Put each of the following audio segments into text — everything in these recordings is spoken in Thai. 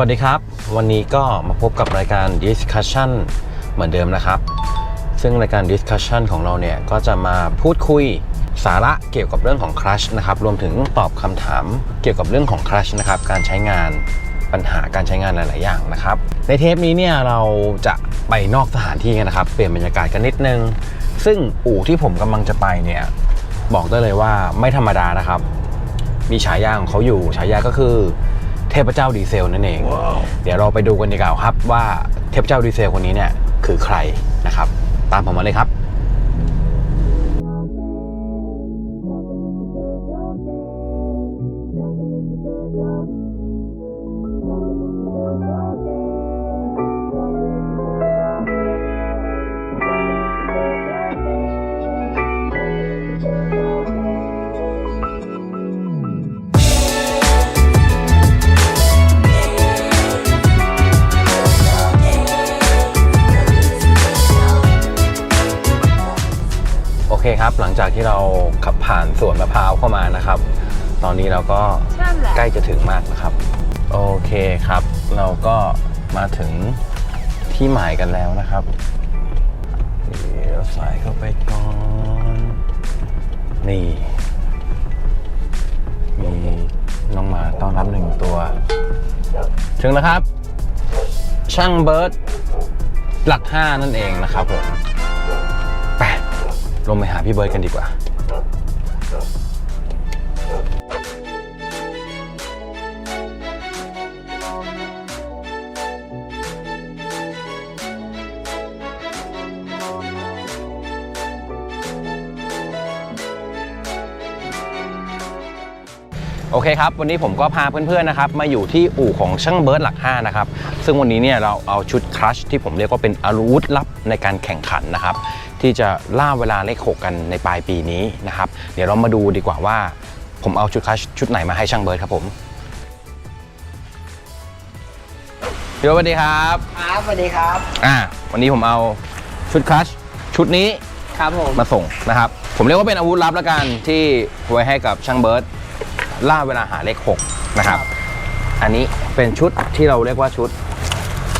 วัสดีครับ วันนี้ก็มาพบกับรายการ Discussion เหมือนเดิมนะครับ ซึ่งรายการ Discussion ของเราเนี่ย ก็จะมาพูดคุยสาระเกี่ยวกับเรื่องของ Crush นะครับ รวมถึงตอบคำถามเกี่ยวกับเรื่องของ Crush นะครับ การใช้งานปัญหาการใช้งานหลาย ๆ อย่างนะครับ ในเทปนี้เนี่ยเราจะไปนอกสถานที่กันนะครับ เปลี่ยนบรรยากาศกันนิดนึง ซึ่งอู่ที่ผมกำลังจะไปเนี่ยบอกได้เลยว่าไม่ธรรมดานะครับ มีฉายาของเขาอยู่ฉายาก็คือ เทพเจ้าดีเซลนั่นเอง เดี๋ยวเราไปดูกันดีกว่าครับว่าเทพเจ้าดีเซลคนนี้เนี่ยคือใครนะครับ ตามผมมาเลยครับ จากที่เราขับผ่านสวนมะพร้าวเข้ามานะครับ ตอนนี้เราก็นั่นแหละใกล้จะถึงมากนะครับ โอเคครับ เราก็มาถึงที่หมายกันแล้วนะครับเดี๋ยวสายเข้าไปก่อน นี่มีน้องหมาต้อนรับหนึ่งตัว ถึงแล้วครับ ช่างเบิร์ดหลักห้านั่นเองนะครับผมไป ลงไปหาพี่เบิร์ดกันดีกว่า โอเคครับ วันนี้ผมก็พาเพื่อนๆนะครับ มาอยู่ที่อู่ของช่างเบิร์ดหลัก 5 นะครับ ซึ่งวันนี้เนี่ยเราเอาชุดครัชที่ผมเรียกว่าเป็นอาวุธลับในการแข่งขันนะครับ ที่จะล่าเวลาเลข 6 กันในปลายปีนี้นะครับ เดี๋ยวเรามาดูดีกว่าว่า ผมเอาชุดครัชชุดไหนมาให้ช่างเบิร์ดครับผมพี่เบิร์ดสวัสดีครับครับสวัสดีครับ อ่าวันนี้ผมเอาชุดครัชชุดนี้ครับผมมาส่งนะครับ ผมเรียกว่าเป็นอาวุธลับแล้วกันที่ไว้ให้กับช่างเบิร์ดล่าเวลาหาเลข 6 นะครับ อันนี้เป็นชุดที่เราเรียกว่าชุด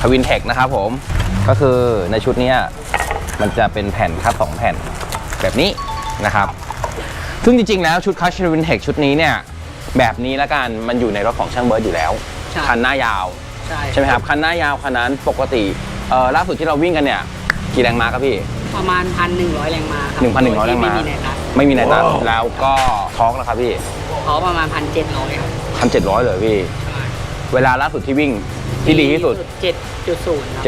ทวินเทคนะครับผมก็คือในชุดเนี้ย มันจะเป็นแผ่นคัดสองแผ่นแบบนี้นะครับ ซึ่งจริงๆแล้วชุดคัชทวินเทคชุดนี้เนี่ยแบบนี้ละกันมันอยู่ในรถของช่างเบิร์ดอยู่แล้ว ใช่ คันหน้ายาว ใช่ใช่ไหมครับ คันหน้ายาวคันนั้นปกติเอ่อล่าสุดที่เราวิ่งกันเนี่ยกี่แรงม้าครับพี่ ประมาณพันหนึ่งร้อยแรงม้าครับ1,100แรงม้า โดยที่ไม่มีในครับไม่มีในตัดแล้วก็ทอร์กนะครับพี่เขาประมาณพันเจ็ดร้อยครับพันเจ็ดร้อยเลยพี่ใช่เวลาล่าสุดที่วิ่ง ที่ดีที่สุดเจ็ดจุดศูนย์ครับ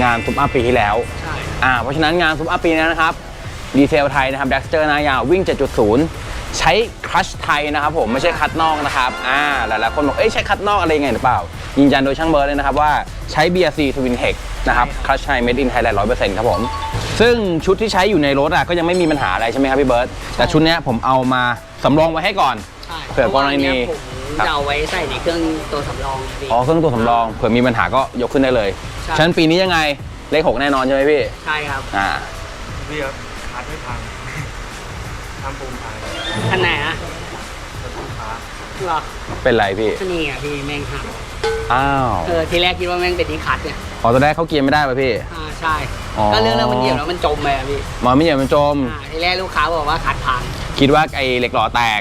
7.0 งานซุปอัพปีที่แล้วใช่อ่าเพราะฉะนั้นงานซุปอัพปีนี้นะครับดีเซลไทยนะครับแด็กสเตอร์นายาววิ่ง 7.0 ใช้คลัชไทยนะครับผมไม่ใช่คัดนอกนะครับอ่าหลายๆคนบอกเอ้ยใช้คัดนอกอะไรยังไงหรือเปล่า ยืนยันโดยช่างเบิร์ดเลยนะครับว่าใช้ BRC Twin Tech นะครับคลัชไทย made in Thailand 100%ครับผมซึ่งชุดที่ใช้อยู่ในรถอะก็ยังไม่มีปัญหาอะไรใช่ไหมครับพี่เบิร์ดแต่ชุดเนี้ยผมเอามาสำรองไว้ให้ก่อน ใช่เผื่อกรณีเพาะว่าเนี่ยผม ครับ จะเอาไว้ใส่ในเครื่องตัวสำรองพี่อ๋อเครื่องตัวสำรองเผื่อมีปัญหาก็ยกขึ้นได้เลยใช่ ฉะนั้นปีนี้ยังไงเลขหกแน่นอนใช่ไหมพี่ใช่ครับ อ่าพี่ครับคัดไม่พังทำปูนพังอันไหนอะจะปูนฟ้าเหรอเป็นไรพี่อันนี่อะพี่แม่งหักอ้าวเออทีแรกคิดว่าแม่งเป็นที่คัดเนี่ยอ๋อตอนแรกเขาเกียร์ไม่ได้ป่ะพี่ อ่าใช่ อ๋อ ก็เรื่องเรื่องมันเหยียบแล้วมันจมไปอะพี่มอนไม่เหยียบมันจม อ่าทีแรกลูกค้าบอกว่าคัดพังคิดว่าไอ้เหล็กหล่อแตก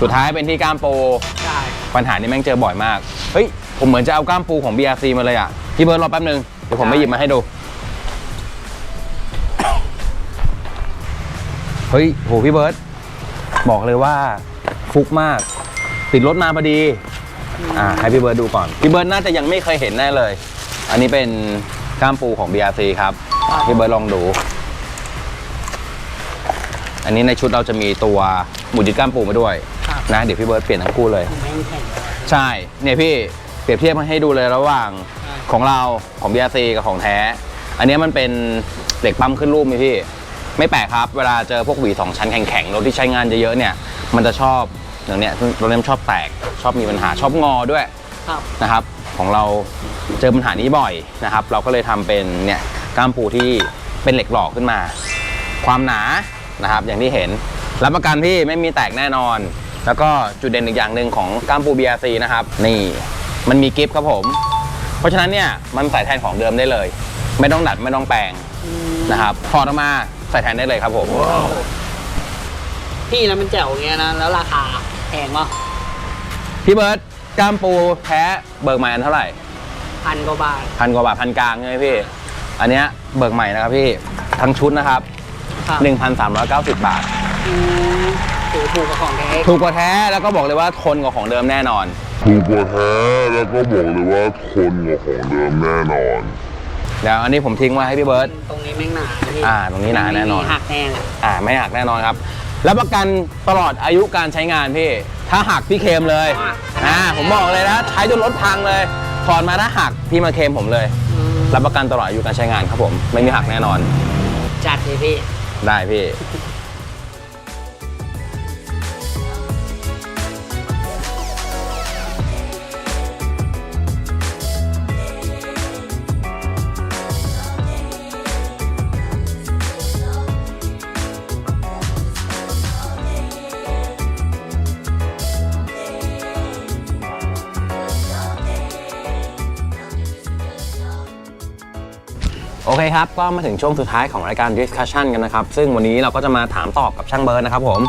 สุดท้ายเป็นที่ก้ามปู ใช่ปัญหานี้แม่งเจอบ่อยมาก เฮ้ย ผมเหมือนจะเอาก้ามปูของ BRC มาเลยอะ พี่เบิร์ดรอแป๊บนึง เดี๋ยวผมไปหยิบมาให้ดู เฮ้ย โห พี่เบิร์ดบอกเลยว่าฟุกมาก ติดรถมาพอดี อ่า ให้พี่เบิร์ดดูก่อน พี่เบิร์ดน่าจะยังไม่เคยเห็นแน่เลย อันนี้เป็นก้ามปูของ BRC ครับ พี่เบิร์ดลองดู อันนี้ในชุดเราจะมีตัวหมุดยึดก้ามปูมาด้วยครับ นะเดี๋ยวพี่เบิร์ดเปลี่ยนทั้งคู่เลยแม่งแข็งเลย ใช่ เนี่ยพี่เปรียบเทียบมาให้ดูเลยระหว่างใช่ของเราของ BRC กับของแท้ อันเนี้ยมันเป็นเหล็กปั๊มขึ้นรูปนี่พี่ ไม่แปลกครับ เวลาเจอพวกหวีสองชั้นแข็งๆรถที่ใช้งานเยอะๆเนี่ย มันจะชอบอย่างเนี้ยรถเนี้ยมันชอบแตก ชอบมีปัญหาชอบงอด้วยครับนะครับ ของเราเจอปัญหานี้บ่อยนะครับ เราก็เลยทำเป็นเนี่ยก้ามปูที่เป็นเหล็กหล่อขึ้นมา ความหนานะครับ อย่างที่เห็นรับประกันพี่ไม่มีแตกแน่นอน แล้วก็จุดเด่นอีกอย่างหนึ่งของก้ามปู BRC นะครับนี่มันมีกิฟต์ครับผมราะฉะนั้นเนี่ยมันใส่แทนของเดิมได้เลย ไม่ต้องดัดไม่ต้องแปลงนะครับถอดออกมาใส่แทนได้เลยครับผมพี่แล้วมันแจ๋วอย่างเงี้ยนะแล้วราคาแพงป่ะพี่เบิร์ตกล้ามปูแท้เบิกใหม่อันเท่าไหร่พันกว่าบาทพันกว่าบาทพันกลางใช่ไหมพี่ อันเนี้ยเบิกใหม่นะครับพี่ทั้งชุดนะครับครับ1,390 บาทอืม ถือถูกกว่าของแท้ถูกกว่าแท้แล้วก็บอกเลยว่าทนกว่าของเดิมแน่นอน ถูกกว่าแท้แล้วก็บอกเลยว่าทนกว่าของเดิมแน่นอนเดี๋ยวอันนี้ผมทิ้งไว้ให้พี่เบิร์ตตรงนี้แม่งหนาพี่อ่า ตรงนี้หนาแน่นอนไม่มีหักแน่เลยอ่าไม่หักแน่นอนครับแล้วประกันตลอดอายุการใช้งานพี่ ถ้าหักพี่เคลมเลยอ่าผมบอกเลยนะใช้จนรถพังเลยถอนมาถ้าหักพี่มาเคลมผมเลยอืมรับประกันตลอดอายุการใช้งานครับผม ไม่มีหักแน่นอน จัดเลยพี่ ได้พี่ เคครับ ก็มาถึงช่วงสุดท้ายของรายการ discussion กันนะครับ ซึ่งวันนี้เราก็จะมาถามตอบกับช่างเบิร์ดนะครับผม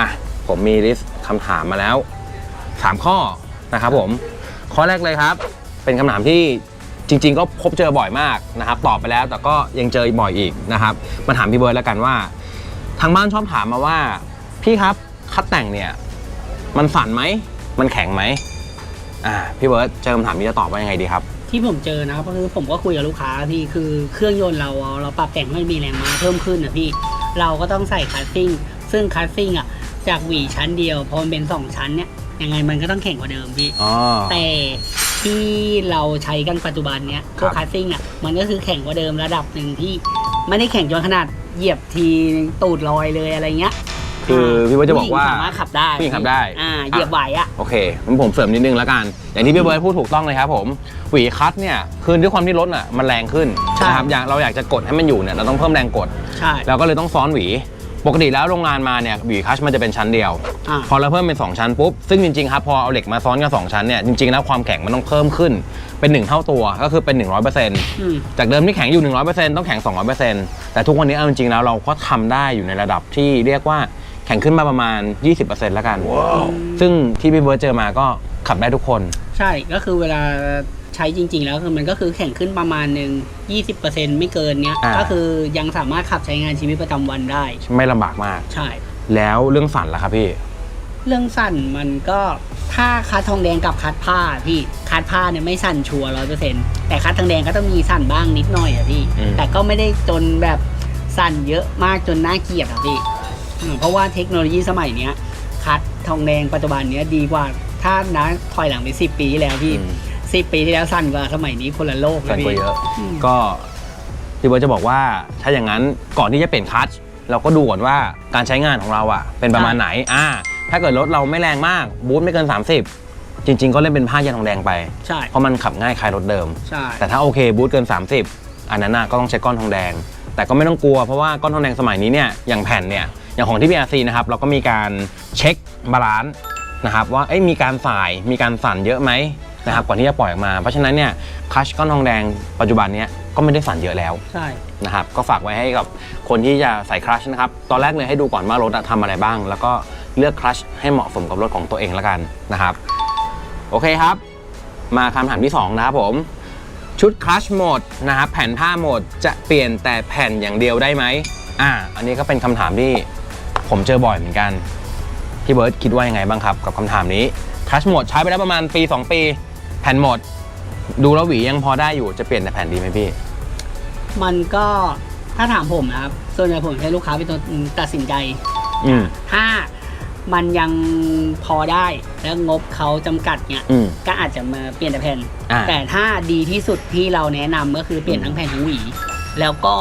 อะผมมีลิสต์คำถามมาแล้ว 3 ข้อนะครับผมข้อแรกเลยครับ เป็นคำถามที่จริง ๆ ก็พบเจอบ่อยมากนะครับ ตอบไปแล้วแต่ก็ยังเจอบ่อยอีกนะครับมาถามพี่เบิร์ดแล้วกันว่า ทางบ้านชอบถามมาว่า พี่ครับคัดแต่งเนี่ย มันสั่นไหมมันแข็งไหมอ่าพี่เบิร์ดเจอคำถามนี้จะตอบว่ายังไงดีครับ ที่ผมเจอนะครับก็คือผมก็คุยกับลูกค้าพี่คือเครื่องยนต์เราเราปรับแต่งให้มีแรงม้าเพิ่มขึ้นนะพี่เราก็ต้องใส่คัสซิ่งซึ่งคัสซิ่งอะจากหวีชั้นเดียวพอมันเป็นสองชั้นเนี่ยยังไงมันก็ต้องแข็งกว่าเดิมพี่อ๋อแต่ที่เราใช้กันปัจจุบันเนี้ยพวกครับคัสซิ่งอะมันก็คือแข็งกว่าเดิมระดับหนึ่งที่ไม่ได้แข็งจนขนาดเหยียบทีตูดลอยเลยอะไรเงี้ย คือพี่เบิร์ดจะบอกว่าผู้หญิงสามารถขับได้ผู้หญิงขับได้อ่าเหยียบไหวอะโอเคงั้นผมเสริมนิดนึงแล้วกัน อย่างที่พี่เบิร์ดพูดถูกต้องเลยครับผมหวีคัตเนี่ยคือด้วยความที่รถอะมันแรงขึ้นใช่นะครับอย่างเราอยากจะกดให้มันอยู่เนี่ยเราต้องเพิ่มแรงกดใช่เราก็เลยต้องซ้อนหวีปกติแล้วโรงงานมาเนี่ยหวีคัชมันจะเป็นชั้นเดียวอ่าพอเราเพิ่มเป็น 2 ชั้นปุ๊บ ซึ่งจริงๆครับพอเอาเหล็กมาซ้อนกัน2ชั้นเนี่ยจริงๆแล้วความแข็งมันต้องเพิ่มขึ้นเป็น 1 เท่าตัวก็คือเป็น 100%อืมจากเดิมที่แข็งอยู่ 100%ต้องแข็ง 200%แต่ทุกวันนี้เอาจริงๆแล้วเราก็ทำได้อยู่ในระดับที่เรียกว่า แข็งขึ้นมาประมาณ 20%แล้วกัน ซึ่งที่พี่เบิร์ดเจอมาก็ขับได้ทุกคน ใช่ก็คือเวลาใช้จริง ๆ แล้วคือมันก็คือแข่งขึ้นประมาณหนึ่ง20%ไม่เกินเนี้ย อ่า ก็คือยังสามารถขับใช้งานชีวิตประจำวันได้ ไม่ลำบากมาก ใช่ แล้วเรื่องสั่นล่ะครับพี่ เรื่องสั่นมันก็ถ้าคัดทองแดงกับคัดผ้าพี่คัดผ้าเนี่ยไม่สั่นชัวร้อยเปอร์เซ็นต์แต่คัดทองแดงก็ต้องมีสั่นบ้างนิดหน่อยอะพี่ อืม แต่ก็ไม่ได้จนแบบสั่นเยอะมากจนน่าเกลียดอะพี่อืม เพราะว่าเทคโนโลยีสมัยเนี้ยคัดทองแดงปัจจุบันเนี้ยดีกว่าถ้านะถอยหลังไปสิบปีที่แล้วพี่อืมสิบปีที่แล้วสั่นกว่าสมัยนี้คนละโลกเลสั่นยกว่าพี่เยอะอืมก็พี่เบิร์ดจะบอกว่าถ้าอย่างนั้นก่อนที่จะเปลี่ยนคลัตช์เราก็ดูก่อนว่าการใช้งานของเราอะ เป็นประมาณไหนอ่าถ้าเกิดรถเราไม่แรงมากบูทไม่เกิน 30 จริง ๆ ก็เล่นเป็นผ้ายันทองแดงไปใช่เพราะมันขับง่ายคล้ายรถเดิมใช่แต่ถ้าโอเคบูทเกิน 30 อันนั้นน่ะก็ต้องใช้ก้อนทองแดง แต่ก็ไม่ต้องกลัวเพราะว่าก้อนทองแดงสมัยนี้เนี่ยอย่างแผ่นเนี่ย อย่างของที่ BRC นะครับเราก็มีการเช็คบาลานซ์นะครับว่าเอ้ยมีการสายมีการสั่นเยอะไหมนะครับก่อนที่จะปล่อยออกมา เพราะฉะนั้นเนี่ยคลัชก้อนทองแดงปัจจุบันเนี้ยก็ไม่ได้สั่นเยอะแล้วใช่นะครับก็ฝากไว้ให้กับคนที่จะใส่คลัชนะครับตอนแรกเลยให้ดูก่อนว่ารถอะทำอะไรบ้าง แล้วก็เลือกคลัชให้เหมาะสมกับรถของตัวเองแล้วกันนะครับโอเคครับ มาคำถามที่สองนะครับผมชุดคลัชโหมดนะครับแผ่นผ้าโหมดจะเปลี่ยนแต่แผ่นอย่างเดียวได้ไหมอ่าอันนี้ก็เป็นคำถามที่ ผมเจอบ่อยเหมือนกัน พี่เบิร์ตคิดว่ายังไงบ้างครับ กับคำถามนี้คลัชโหมดใช้ไปแล้วประมาณปี 2 ปี แผ่นโหมด ดูแล้วหวียังพอได้อยู่จะเปลี่ยนแต่แผ่นดีไหมพี่ มันก็ถ้าถามผมนะครับ ส่วนใหญ่ผมใช้ลูกค้าเป็นตัวตัดสินใจ อืม ถ้ามันยังพอได้แล้วงบเขาจำกัดเนี่ยอืม ก็อาจจะมาเปลี่ยนแต่แผ่น อ่า แต่ถ้าดีที่สุดที่เราแนะนำก็คือเปลี่ยนทั้งแผ่นทั้งหวี แล้วก็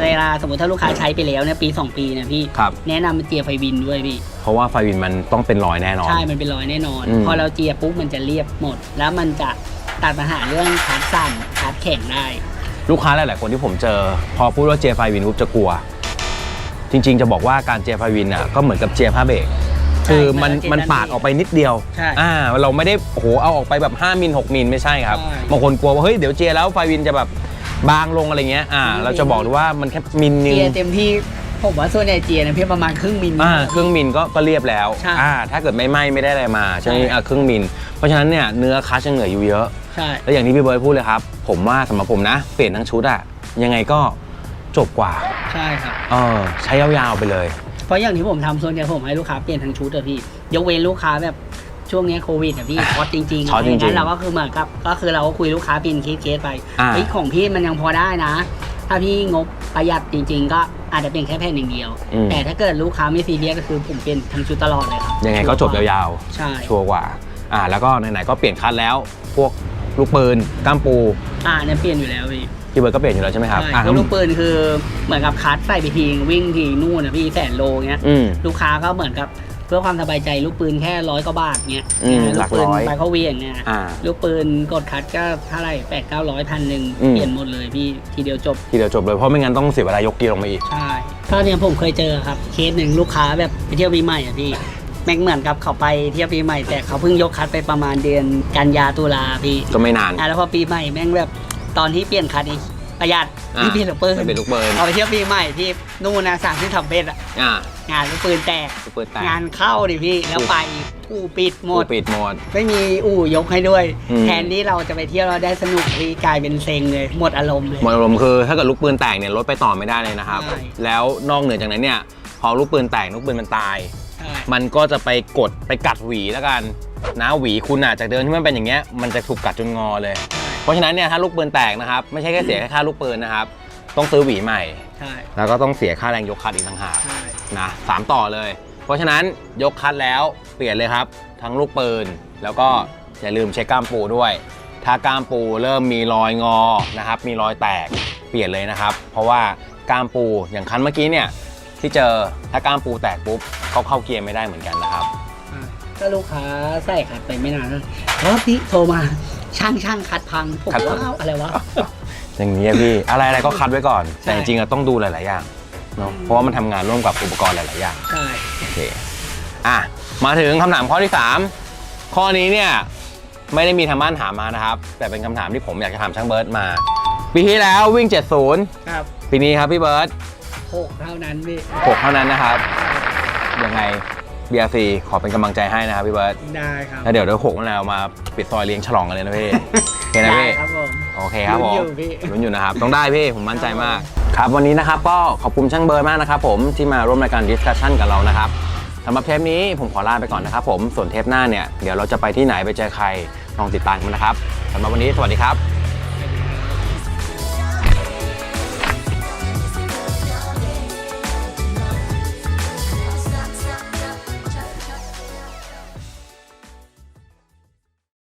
เวลาสมมติถ้าลูกค้าใช้ไปแล้วเนี่ยปี 2 ปีเนี่ยพี่ครับ แนะนำเป็นเจียร์ไฟวินด้วยพี่ เพราะว่าไฟวินมันต้องเป็นรอยแน่นอน ใช่ มันเป็นรอยแน่นอน อืม พอเราเจียร์ปุ๊บมันจะเรียบหมด แล้วมันจะตัดปัญหาเรื่องคัดสั่นคัดแข็งได้ ลูกค้าหลาย ๆ คนที่ผมเจอ พอพูดว่าเจียร์ไฟวินปุ๊บจะกลัว จริง ๆ จะบอกว่าการเจียร์ไฟวินอะก็เหมือนกับเจียร์ผ้าเบรกคือมันใช่มันปาดออกไปนิดเดียวใช่อ่าเราไม่ได้โอ้โหเอาออกไปแบบ 5มิล6มิลไม่ใช่ครับใช่ บางคนกลัวว่าเฮ้ยเดี๋ยวเจียแล้วไฟวินจะแบบ บางลงอะไรเงี้ย อ่าไม่เราจะบอกเลยว่ามันแค่มิลนึง เจียเต็มที่ผมว่าส่วนใหญ่เจียนะพี่ประมาณครึ่งมิล อ่าครึ่งมิลก็ก็เรียบแล้วใช่อ่าถ้าเกิดไม่ไหม้ไม่ได้อะไรมาใช่ไหมใช่ อ่าครึ่งมิลเพราะฉะนั้นเนี่ยเนื้อคัชยังเหลืออยู่เยอะ ใช่ แล้วอย่างที่พี่เบิร์ดพูดเลยครับ ผมว่าสำหรับผมนะ เปลี่ยนทั้งชุดอะยังไงก็จบกว่า ใช่ครับ เออ ใช้ยาวๆไปเลย เพราะอย่างที่ผมทำส่วนใหญ่ผมให้ลูกค้าเปลี่ยนทั้งชุดอะพี่ ยกเว้นลูกค้าแบบ ช่วงเนี้ยโควิดอะพี่ช็อตจริงๆช็อตจริงๆงั้นเราก็คือเหมือนกับก็คือเราก็คุยลูกค้าเป็นเคสเคสๆไปอ่า เฮ้ยของพี่มันยังพอได้นะ ถ้าพี่งบประหยัดจริง ๆ ก็อาจจะเปลี่ยนแค่แผ่นหนึ่างเดียว อืมแต่ถ้าเกิดลูกค้าไม่ซีเรียสก็คือผมเปลี่ยนทั้งชุดตลอดเลยครับยังไงก็จบยาวใช่ๆ ชัวร์กว่า อ่า แล้วก็ไหนๆก็เปลี่ยนคัดแล้ว พวกลูกปืนก้ามปูอ่าเนี่ยเปลี่ยนอยู่แล้วพี่พี่เบิร์ดก็เปลี่ยนอยู่แล้วใช่ไหมครับใช่อ่าเพราะลูกปืนคือเหมือนกับคัสใส่ไปทีวิ่งทีนู่นนะพี่แสนโลเงี้ย อืม ลูกค้าก็เหมือนกับเพื่อความสบายใจลูกปืนแค่ร้อยกว่าบาทเงี้ยอืมลูหลักปืนร้อยไปเขาเวียงเนี่ยอ่า ลูกปืนกดคัดก็เท่าไหร่แปดเก้าร้อยพันหนึ่งอืม เปลี่ยนหมดเลยพี่ทีเดียวจบ ทีเดียวจบเลยเพราะไม่งั้นต้องเสียเวลายกกีลงมาอีก ใช่ถ้าเนี่ยผมเคยเจอครับ เคสหนึ่งลูกค้าแบบไปเที่ยวปีใหม่อะพี่ แม่งเหมือนกับเขาไปเที่ยวปีใหม่แต่เขาเพิ่งยกคัดไปประมาณเดือนกันยาตุลาพี่ก็ไม่นาน อะแล้วพอปีใหม่แม่งแบบตอนที่เปลี่ยนคัดอีกประหยัดอ่าที่เปลี่ยนลูกปืนไม่เป็นลูกปืน เอาไปเที่ยวปีใหม่ที่นู่นนะสามที่ทำเป็นอะอ่า งานลูกปืนแตกลูกปืนแตกงานเข้าดิพี่ แล้วไปอู่ปิดหมดปิดหมด ไม่มีอู่ยกให้ด้วย อืม แทนที่เราจะไปเที่ยวเราได้สนุกพี่กลายเป็นเซ็งเลย หมดอารมณ์เลย หมดอารมณ์คือถ้าเกิดลูกปืนแตกเนี่ยรถไปต่อไม่ได้เลยนะครับ ใช่ แล้วนอกเหนือจากนั้นเนี่ยพอลูกปืนแตกลูกปืนมันตาย ใช่มันก็จะไปกดไปกัดหวีแล้วกันนะหวีคุณอะจากเดิมที่มันเป็นอย่างเงี้ยมันจะถูกกัดจนงอเลย เพราะฉะนั้นเนี่ยถ้าลูกปืนแตกนะครับไม่ใช่แค่เสียแค่ค่าลูกปืนนะครับต้องซื้อหวีใหม่ ใช่แล้วก็ต้องเสียค่าแรงยกคัดอีกต่างหากใช่ นะสามต่อเลย เพราะฉะนั้นยกคัดแล้วเปลี่ยนเลยครับ ทั้งลูกปืน แล้วก็อย่าลืมเช็คกล้ามปูด้วย ถ้ากล้ามปูเริ่มมีรอยงอนะครับ มีรอยแตกเปลี่ยนเลยนะครับ เพราะว่ากล้ามปูอย่างคันเมื่อกี้เนี่ยที่เจอถ้ากล้ามปูแตกปุ๊บเขาเข้าเกียร์ไม่ได้เหมือนกันนะครับใช่ก็ลูกค้าใส่คัดไปไม่นานแล้วแล้วพี่โทรมาช่างช่างคัดพังผมคัดพังว้าวอะไรวะอย่างนี้อะพี่อะไรอะไรก็คัดไว้ก่อนใช่แต่จริงๆอะต้องดูหลาย ๆ อย่าง เนาะเพราะว่ามันทำงานร่วมกับอุปกรณ์หลาย ๆ อย่าง ใช่ โอเค อะ มาถึงคำถามข้อที่ 3 ข้อนี้เนี่ย ไม่ได้มีทางบ้านถามมานะครับ แต่เป็นคำถามที่ผมอยากจะถามช่างเบิร์ตมา ปีที่แล้ววิ่ง 70 ครับปีนี้ครับพี่เบิร์ตหกเท่านั้นพี่6เท่านั้นนะครับ ยังไง BRC ขอเป็นกำลังใจให้นะครับพี่เบิร์ตได้ครับแล้วเดี๋ยวเดี๋ยวหกนั่นแหละเรามาปิดซอยเลี้ยงฉลองกันเลยนะพี่โอเคนะได้พี่ ครับผมโอเคครับผม ลุ้นอยู่พี่ ลุ้นอยู่นะครับ ต้องได้พี่ ผมมั่นใจมาก ครับวันนี้นะครับก็ขอบคุณช่างเบิร์ดมากนะครับผมที่มาร่วมรายการดิสคัชชันกับเรานะครับสำหรับเทปนี้ผมขอลาไปก่อนนะครับผมส่วนเทปหน้าเนี่ยเดี๋ยวเราจะไปที่ไหนไปเจอใครลองติดตามกันนะครับสำหรับวันนี้สวัสดีครับ